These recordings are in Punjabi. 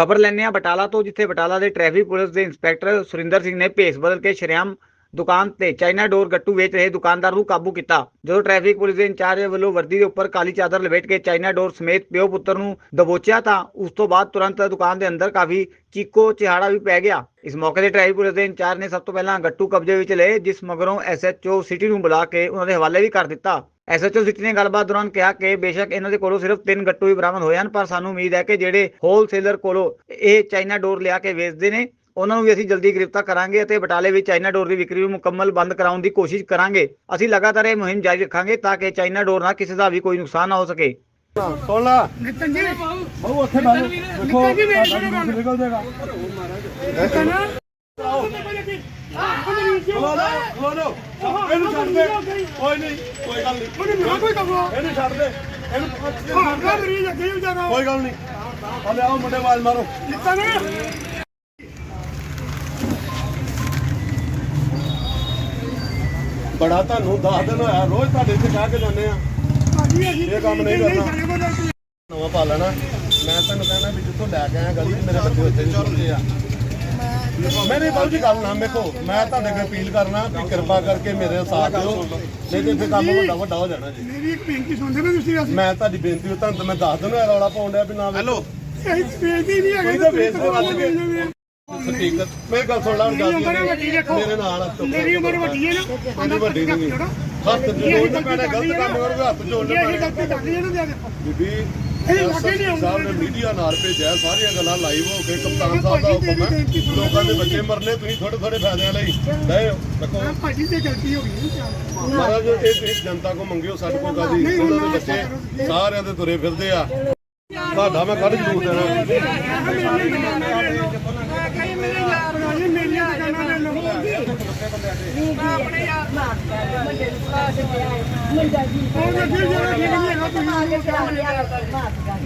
ਖਬਰ ਲੈਂਦੇ ਹਾਂ। ਬਟਾਲਾ ਤੋਂ ਜਿੱਥੇ ਬਟਾਲਾ ਦੇ ਟ੍ਰੈਫਿਕ ਪੁਲਿਸ ਦੇ ਇੰਸਪੈਕਟਰ ਸੁਰਿੰਦਰ ਸਿੰਘ ਨੇ ਭੇਸ ਬਦਲ ਕੇ ਸ਼ਰੇਆਮ ਦੁਕਾਨ ਤੇ ਚਾਈਨਾ ਡੋਰ ਗੱਟੂ ਵੇਚ ਰਹੇ ਦੁਕਾਨਦਾਰ ਨੂੰ ਕਾਬੂ ਕੀਤਾ। ਜਦੋਂ ਟ੍ਰੈਫਿਕ ਪੁਲਿਸ ਦੇ ਇੰਚਾਰਜ ਵੱਲੋਂ ਵਰਦੀ ਦੇ ਉੱਪਰ ਕਾਲੀ ਚਾਦਰ ਲਪੇਟ ਕੇ ਚਾਈਨਾ ਡੋਰ ਸਮੇਤ ਪਿਓ ਪੁੱਤਰ ਨੂੰ ਦਬੋਚਿਆ ਤਾਂ ਉਸ ਤੋਂ ਬਾਅਦ ਤੁਰੰਤ ਦੁਕਾਨ ਦੇ ਅੰਦਰ ਕਾਫੀ ਚੀਕੋ ਚਿਹਾੜਾ ਵੀ ਪੈ ਗਿਆ। ਇਸ ਮੌਕੇ ਤੇ ਟ੍ਰੈਫਿਕ ਪੁਲਿਸ ਦੇ ਇੰਚਾਰਜ ਨੇ ਸਭ ਤੋਂ ਪਹਿਲਾਂ ਗੱਟੂ ਕਬਜ਼ੇ ਵਿੱਚ ਲਏ, ਜਿਸ ਮਗਰੋਂ ਐਸਐਚਓ ਸਿਟੀ ਨੂੰ ਬੁਲਾ ਕੇ ਉਹਨਾਂ ਦੇ ਹਵਾਲੇ ਵੀ ਕਰ ਦਿੱਤਾ। ਐਸਐਚਓ ਸਿਟੀ ਨੇ ਗੱਲਬਾਤ ਦੌਰਾਨ ਕਿਹਾ ਕਿ ਬੇਸ਼ੱਕ ਇਹਨਾਂ ਦੇ ਕੋਲੋਂ ਸਿਰਫ ਤਿੰਨ ਗੱਟੂ ਹੀ ਬਰਾਮਦ ਹੋਏ ਹਨ ਪਰ ਸਾਨੂੰ ਉਮੀਦ ਹੈ ਕਿ ਜਿਹੜੇ ਹੋਲਸੇਲਰ ਕੋਲੋਂ ਇਹ ਚਾਈਨਾ ਡੋਰ ਲਿਆ ਕੇ ਵੇਚਦੇ ਨੇ ਉਹਨਾਂ ਨੂੰ ਵੀ ਅਸੀਂ ਜਲਦੀ ਗ੍ਰਿਫਤਾਰ ਕਰਾਂਗੇ ਅਤੇ ਬਟਾਲੇ ਵਿੱਚ ਚਾਈਨਾ ਡੋਰ ਦੀ ਵਿਕਰੀ ਨੂੰ ਮੁਕੰਮਲ ਬੰਦ ਕਰਾਉਣ ਦੀ ਕੋਸ਼ਿਸ਼ ਕਰਾਂਗੇ ਅਸੀਂ ਲਗਾਤਾਰ ਇਹ ਮੁਹਿੰਮ ਜਾਰੀ ਰੱਖਾਂਗੇ ਤਾਂ ਕਿ ਚਾਈਨਾ ਡੋਰ ਨਾਲ ਕਿਸੇ ਦਾ ਵੀ ਕੋਈ ਨੁਕਸਾਨ ਨਾ ਹੋ ਸਕੇ ਸੁਣ ਲਾ ਨਿਤਨ ਜੀ ਬਹੁ ਉੱਥੇ ਬੈਠੋ ਦੇਖੋ ਨਿਤਨ ਜੀ ਮੇਰੇ ਤੁਹਾਡਾ ਜੂਸ ਨਿਕਲ ਜਾਏਗਾ ਨਿਤਨ ਖਲੋ ਲੋ ਖਲੋ। ਲੋ ਇਹਨੂੰ ਛੱਡ ਦੇ। ਕੋਈ ਨਹੀਂ ਕੋਈ ਗੱਲ ਨਹੀਂ। ਉਹਨੇ ਨਾ ਕੋਈ ਕਹੋ ਇਹਨੂੰ ਛੱਡ ਦੇ। ਇਹਨੂੰ ਹਾਂ ਨਾ ਮਰੀਜ਼ ਅੱਗੇ ਵੀ ਜਾਣਾ ਕੋਈ ਗੱਲ ਨਹੀਂ। ਹਲੇ ਆਓ ਮੁੰਡੇ ਆਵਾਜ਼ ਮਾਰੋ। ਨਿਤਨ ਬੜਾ ਤੁਹਾਨੂੰ 10 ਦਿਨ ਹੋਇਆ ਰੋਜ਼ ਤੁਹਾਡੇ ਇੱਥੇ ਕਹਿ ਕੇ ਜਾਂਦੇ ਆ। ਇਹ ਕੰਮ ਨਹੀਂ ਕਰਨਾ। ਨਵਾਂ ਪਾ ਲੈਣਾ। ਮੈਂ ਤੈਨੂੰ ਕਹਿਣਾ ਵੀ ਜਿੱਥੋਂ ਲੈ ਕੇ ਆਇਆ ਗਲੀ ਮੇਰੇ ਬੱਚੇ ਉੱਥੇ ਨਹੀਂ ਚੁੱਕਦੇ ਆ। ਮੇਰੀ ਬਾਬੂ ਜੀ ਗੱਲ ਨਾ ਮੇਕੋ ਮੈਂ ਤੁਹਾਡੇ ਕੋਲ ਅਪੀਲ ਕਰਨਾ ਵੀ ਕਿਰਪਾ ਕਰਕੇ ਮੇਰੇ ਸਾਥ ਦਿਓ। ਨਹੀਂ ਤੇ ਇੱਥੇ ਕੰਮ ਵੱਡਾ ਵੱਡਾ ਹੋ ਜਾਣਾ ਜੀ। ਮੇਰੀ ਇੱਕ ਬੇਨਤੀ ਸੁਣਦੇ ਨਾ ਤੁਸੀਂ ਅਸੀਂ ਮੈਂ ਤੁਹਾਡੀ ਬੇਨਤੀ ਤੁਹਾਨੂੰ ਤਾਂ ਮੈਂ ਦੱਸ ਦਿੰਦਾ ਰੌਲਾ ਪਾਉਣ ਡਿਆ ਵੀ ਨਾ ਹੈਲੋ ਅਸੀਂ ਬੇਨਤੀ ਨਹੀਂ ਹੈਗੇ ਕੋਈ ਤਾਂ ਵੇਚ ਦੇ ਵੱਜ ਕੇ ਸਪੀਕਰ। ਮੇਰੀ ਗੱਲ ਸੁਣ ਲਾ ਮੇਰੀ ਨਾਲ ਮੇਰੀ ਉਮਰ ਵੱਡੀ ਹੈ ਨਾ ਮੇਰੀ ਵੱਡੀ ਨਹੀਂ। ਹੱਥ ਜੋੜ ਕੇ ਪੈਣਾ ਗਲਤ ਕੰਮ ਕਰੋਗੇ ਹੱਥ ਜੋੜਨੇ ਇਹ ਪੈਣੇ। ਨਾ ਬੀਬੀ ਇਹ ਲੱਗੇ ਨਹੀਂ ਆਉਂਦੇ ਸਾਹਿਬ ਨੇ ਮੀਡੀਆ ਨਾਲ ਭੇਜਿਆ ਸਾਰੀਆਂ ਗੱਲਾਂ ਲਾਈਵ ਹੋ ਕੇ ਕਪਤਾਨ ਸਾਹਿਬ ਦਾ ਹੁਕਮ ਹੈ ਲੋਕਾਂ ਦੇ ਬੱਚੇ ਮਰਨੇ ਤੁਸੀਂ ਥੋੜੇ ਥੋੜੇ ਫਾਇਦਿਆਂ ਲਈ। ਲੈ ਦੇਖੋ। ਆਹ ਭਾਜੀ ਤੇ ਗਲਤੀ ਹੋ ਗਈ ਨਾ ਮਹਾਰਾਜ ਇਹ ਤੁਸੀਂ ਜਨਤਾ ਕੋ ਮੰਗਿਓ ਸਾਡੇ ਕੋਲ ਕਾਦੀ ਉਹਨਾਂ ਦੇ ਬੱਚੇ ਸਾਰਿਆਂ ਦੇ ਤੁਰੇ ਫਿਰਦੇ ਆ। ਤੁਹਾਡਾ ਮੈਂ ਕੱਢ ਜਰੂਰ ਦੇਣਾ। ਕਈ ਮੇਰੇ ਯਾਰ ਬਣਾਈ ਮੇਰੀਆਂ ਦੁਕਾਨਾਂ ਦੇ ਲੋਕ ਆਪਣੇ ਯਾਰ ਉਹ ਗੱਡੀ ਜਿਹੜਾ ਠੀਕ ਨਹੀਂ ਹੈਗਾ ਤੁਸੀਂ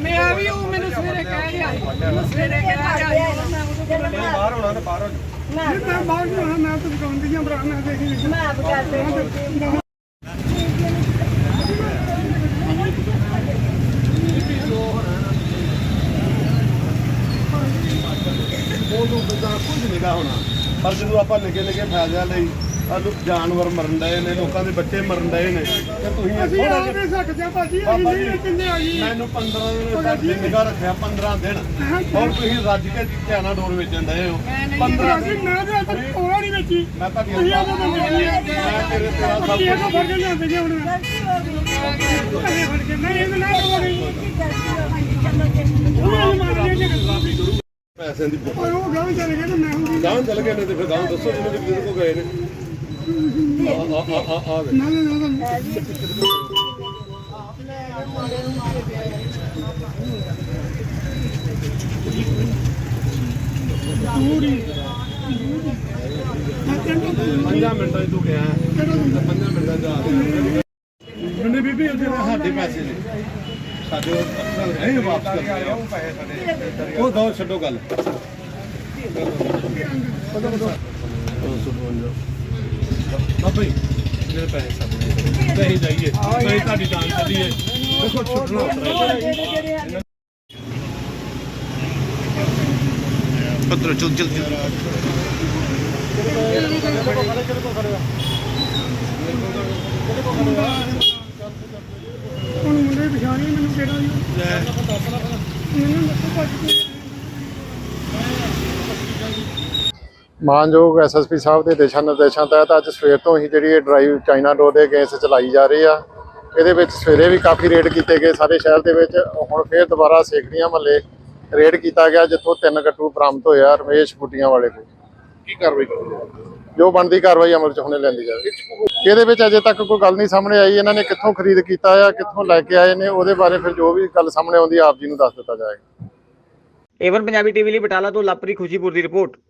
ਮੈਂ ਵੀ ਉਹ ਮੈਨੂੰ ਸਵੇਰੇ ਕਹਿ ਗਿਆ ਮੈਨੂੰ ਸਵੇਰੇ ਕਹਿ ਗਿਆ ਬਾਹਰ ਹੋਣਾ ਤੇ ਬਾਹਰ ਹੋ ਨਹੀਂ ਮੈਂ ਬਾਹਰ ਨਹੀਂ ਹੋਣਾ ਮੈਂ ਤਾਂ ਦੁਕਾਨ ਦੀਆਂ ਬਰਾ ਮੈਂ ਦੇਖੀ ਨਹੀਂ ਉਹ ਤੋਂ ਨਿਗਾ ਹੋਣਾ ਪਰ ਜਦੋਂ ਆਪਾਂ ਨਿੱਕੇ ਨਿੱਕੇ ਫਾਇਦਿਆਂ ਲਈ ਆਲੂ ਜਾਨਵਰ ਮਰਨ ਡਏ ਨੇ ਲੋਕਾਂ ਦੇ ਬੱਚੇ ਮਰਨ ਡਏ ਨੇ ਤੇ ਤੁਸੀਂ ਅਸੀਂ ਥੋੜਾ ਆ ਨਹੀਂ ਸਕਦੇ ਭਾਜੀ ਅਸੀਂ ਨਹੀਂ ਕਿੰਨੇ ਆਈ ਮੈਨੂੰ 15 ਦਿਨ ਤੱਕ ਨਿਗਾ ਰੱਖਿਆ 15 ਦਿਨ ਹੁਣ ਤੁਸੀਂ ਰੱਜ ਕੇ ਧਿਆਨਾ ਡੋਰ ਵੇਚਣ ਡਏ ਹੋ 15 ਅਸੀਂ ਦਿਨ ਮੈਂ ਤਾਂ ਅੱਜ ਕੋਲਾ ਨਹੀਂ ਵੇਚੀ ਮੈਂ ਬੰਦੇ ਨਹੀਂ ਆ ਮੈਂ ਤੇਰੇ ਤੇਰਾ ਸਭ ਇਹ ਤਾਂ ਕੁਝ ਫੜ ਕੇ ਲਿਆਂਦੇ ਜੀ ਹੁਣ ਅਸੀਂ ਫੜ ਕੇ ਨਹੀਂ ਇਹ ਨਾ ਕਰੋ ਨਹੀਂ ਉਹ ਇਹ ਮਾਰੀ ਜੀ ਪੈਸੇ ਦੀ ਓਏ ਉਹ ਗਾਂ ਚਲੇ ਗਏ ਤੇ ਮੈਂ ਹੁੰਦੀ ਗਾਂ ਚੱਲ ਗਏ ਨੇ ਤੇ ਫਿਰ ਗਾਂ ਦੱਸੋ ਜਿਹਨਾਂ ਦੇ ਕਿਹਦੇ ਕੋ ਗਏ ਨੇ। ਆ ਆ ਆ ਆ ਨਾ ਨਾ ਨਾ ਪੰਜਾਂ ਮਿੰਟਾਂ 'ਚ ਤੂੰ ਗਿਆ। ਪੰਜਾਂ ਮਿੰਟਾਂ 'ਚ ਆ ਗਿਆ। ਮੈਨੂੰ ਬੀਬੀ ਉਹਦੇ ਸਾਡੇ ਪੈਸੇ ਨੇ। ਸਾਡੇ ਨਹੀਂ ਵਾਪਸ ਕਰਦੇ ਆ। ਉਹ ਦੋ ਛੱਡੋ ਗੱਲ। ਬਾਬਾ ਜੀ ਮੇਰੇ ਪੈਸੇ ਸਾਡੇ ਨਹੀਂ ਜਾਈਏ। ਨਹੀਂ ਤੁਹਾਡੀ ਜਾਨ ਚੱਲੀਏ ਦੇਖੋ ਛੁੱਟਣਾ ਪੱਤਰ ਚਲ ਚਲ ਹੁਣ ਮੁੰਡੇ ਮੈਨੂੰ ਕਿਹੜਾ ਜੀ ਮੈਨੂੰ ਦੱਸੋ ਭਾਜੀ ਮਾਨਯੋਗ ਐਸਐਸਪੀ ਸਾਹਿਬ ਦੇ ਦਿਸ਼ਾ ਨਿਰਦੇਸ਼ਾਂ ਤਹਿਤ ਅੱਜ ਸਵੇਰ ਤੋਂ ਹੀ ਜਿਹੜੀ ਇਹ ਡਰਾਈਵ ਚਾਈਨਾ ਡੋਰ ਦੇ ਅਗੇਂਸਟ ਚਲਾਈ ਜਾ ਰਹੀ ਆ। ਇਹਦੇ ਵਿੱਚ ਸਵੇਰੇ ਵੀ ਕਾਫੀ ਰੇਡ ਕੀਤੇ ਗਏ ਸਾਰੇ ਸ਼ਹਿਰ ਦੇ ਵਿੱਚ। ਹੁਣ ਫੇਰ ਦੁਬਾਰਾ ਸੇਖੜੀਆਂ ਮਹੱਲੇ ਰੇਡ ਕੀਤਾ ਗਿਆ ਜਿੱਥੋਂ ਤਿੰਨ ਗੱਟੂ ਬਰਾਮਦ ਹੋਇਆ ਰਮੇਸ਼ ਬੁੱਟੀਆਂ ਵਾਲੇ ਕੋਲ। ਕੀ ਕਾਰਵਾਈ ਕਰੋਗੇ ਜੋ ਬਣਦੀ ਕਾਰਵਾਈ ਅਮਲ 'ਚ ਹੁਣੇ ਲੈਂਦੀ ਜਾਵੇ ਇਹਦੇ ਵਿੱਚ ਅਜੇ ਤੱਕ ਕੋਈ ਗੱਲ ਨਹੀਂ ਸਾਹਮਣੇ ਆਈ। ਇਹਨਾਂ ਨੇ ਕਿੱਥੋਂ ਖਰੀਦ ਕੀਤਾ ਆ, ਕਿੱਥੋਂ ਲੈ ਕੇ ਆਏ ਨੇ, ਉਹਦੇ ਬਾਰੇ ਫਿਰ ਜੋ ਵੀ ਗੱਲ ਸਾਹਮਣੇ ਆਉਂਦੀ ਆਪ ਜੀ ਨੂੰ ਦੱਸ ਦਿੱਤਾ ਜਾਏਗਾ। ਏਵਨ ਪੰਜਾਬੀ ਟੀਵੀ ਲਈ ਬਟਾਲਾ ਤੋਂ ਲਾਪਰੀ ਖੁਸ਼ੀਪੁਰ ਦੀ ਰਿਪੋਰਟ।